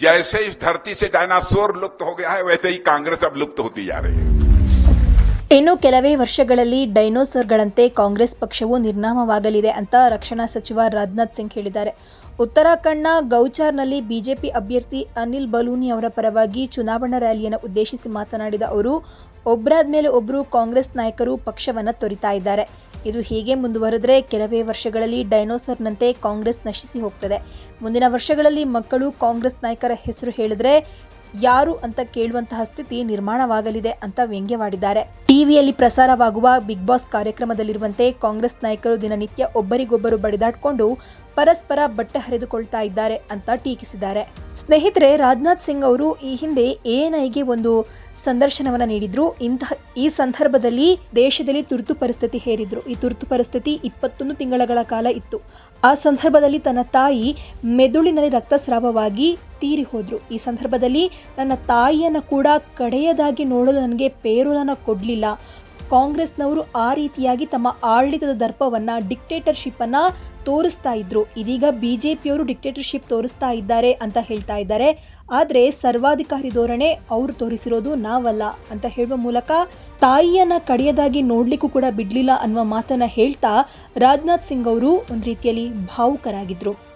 जैसे इस धरती से डायनासोर लुप्त हो गया है वैसे ही कांग्रेस अब लुप्त होती जा रही है ಇನ್ನು ಕೆಲವೇ ವರ್ಷಗಳಲ್ಲಿ ಡೈನೋಸರ್ಗಳಂತೆ ಕಾಂಗ್ರೆಸ್ ಪಕ್ಷವು ನಿರ್ನಾಮವಾಗಲಿದೆ ಅಂತ ರಕ್ಷಣಾ ಸಚಿವ ರಾಜನಾಥ್ ಸಿಂಗ್ ಹೇಳಿದ್ದಾರೆ ಉತ್ತರಾಖಂಡ್ನ ಗೌಚಾರ್ನಲ್ಲಿ ಬಿಜೆಪಿ ಅಭ್ಯರ್ಥಿ ಅನಿಲ್ ಬಲೂನಿ ಅವರ ಪರವಾಗಿ ಚುನಾವಣಾ ರ್ಯಾಲಿಯನ್ನು ಉದ್ದೇಶಿಸಿ ಮಾತನಾಡಿದ ಅವರು ಒಬ್ಬರಾದ ಮೇಲೆ ಒಬ್ಬರು ಕಾಂಗ್ರೆಸ್ ನಾಯಕರು ಪಕ್ಷವನ್ನು ತೊರಿತಾ ಇದ್ದಾರೆ ಇದು ಹೀಗೆ ಮುಂದುವರೆದ್ರೆ ಕೆಲವೇ ವರ್ಷಗಳಲ್ಲಿ ಡೈನೋಸರ್ನಂತೆ ಕಾಂಗ್ರೆಸ್ ನಶಿಸಿ ಹೋಗ್ತದೆ. ಮುಂದಿನ ವರ್ಷಗಳಲ್ಲಿ ಮಕ್ಕಳು ಕಾಂಗ್ರೆಸ್ ನಾಯಕರ ಹೆಸರು ಹೇಳಿದ್ರೆ ಯಾರು ಅಂತ ಕೇಳುವಂತಹ ಸ್ಥಿತಿ ನಿರ್ಮಾಣವಾಗಲಿದೆ ಅಂತ ವ್ಯಂಗ್ಯವಾಡಿದ್ದಾರೆ. ಟಿವಿಯಲ್ಲಿ ಪ್ರಸಾರವಾಗುವ ಬಿಗ್ ಬಾಸ್ ಕಾರ್ಯಕ್ರಮದಲ್ಲಿರುವಂತೆ ಕಾಂಗ್ರೆಸ್ ನಾಯಕರು ದಿನನಿತ್ಯ ಒಬ್ಬರಿಗೊಬ್ಬರು ಬಡಿದಾಡಿಕೊಂಡು ಪರಸ್ಪರ ಬಟ್ಟೆ ಹರಿದುಕೊಳ್ತಾ ಇದ್ದಾರೆ ಅಂತ ಟೀಕಿಸಿದ್ದಾರೆ. ಸ್ನೇಹಿತರೆ, ರಾಜನಾಥ್ ಸಿಂಗ್ ಅವರು ಈ ಹಿಂದೆ ಎಎನ್ಐಗೆ ಒಂದು ಸಂದರ್ಶನವನ್ನು ನೀಡಿದ್ರು. ಇಂತಹ ಈ ಸಂದರ್ಭದಲ್ಲಿ ದೇಶದಲ್ಲಿ ತುರ್ತು ಪರಿಸ್ಥಿತಿ ಹೇರಿದ್ರು. ಈ ತುರ್ತು ಪರಿಸ್ಥಿತಿ ಇಪ್ಪತ್ತೊಂದು ತಿಂಗಳ ಕಾಲ ಇತ್ತು. ಆ ಸಂದರ್ಭದಲ್ಲಿ ತನ್ನ ತಾಯಿ ಮೆದುಳಿನಲ್ಲಿ ರಕ್ತಸ್ರಾವವಾಗಿ ತೀರಿ ಹೋದ್ರು ಈ ಸಂದರ್ಭದಲ್ಲಿ ನನ್ನ ತಾಯಿಯನ್ನು ಕೂಡ ಕಡೆಯದಾಗಿ ನೋಡಲು ನನಗೆ ಪೇರೋಲನ ಕೊಡಲಿಲ್ಲ. ಕಾಂಗ್ರೆಸ್ನವರು ಆ ರೀತಿಯಾಗಿ ತಮ್ಮ ಆಡಳಿತದ ದರ್ಪವನ್ನ ಡಿಕ್ಟೇಟರ್ಶಿಪ್ ಅನ್ನ ತೋರಿಸ್ತಾ ಇದ್ರು. ಇದೀಗ ಬಿಜೆಪಿಯವರು ಡಿಕ್ಟೇಟರ್ಶಿಪ್ ತೋರಿಸ್ತಾ ಇದ್ದಾರೆ ಅಂತ ಹೇಳ್ತಾ ಇದ್ದಾರೆ. ಆದರೆ ಸರ್ವಾಧಿಕಾರಿ ಧೋರಣೆ ಅವರು ತೋರಿಸಿರೋದು ನಾವಲ್ಲ ಅಂತ ಹೇಳುವ ಮೂಲಕ ತಾಯಿಯನ್ನ ಕಡೆಯದಾಗಿ ನೋಡ್ಲಿಕ್ಕೂ ಕೂಡ ಬಿಡ್ಲಿಲ್ಲ ಅನ್ನುವ ಮಾತನ್ನ ಹೇಳ್ತಾ ರಾಜನಾಥ್ ಸಿಂಗ್ ಅವರು ಒಂದು ರೀತಿಯಲ್ಲಿ ಭಾವುಕರಾಗಿದ್ರು.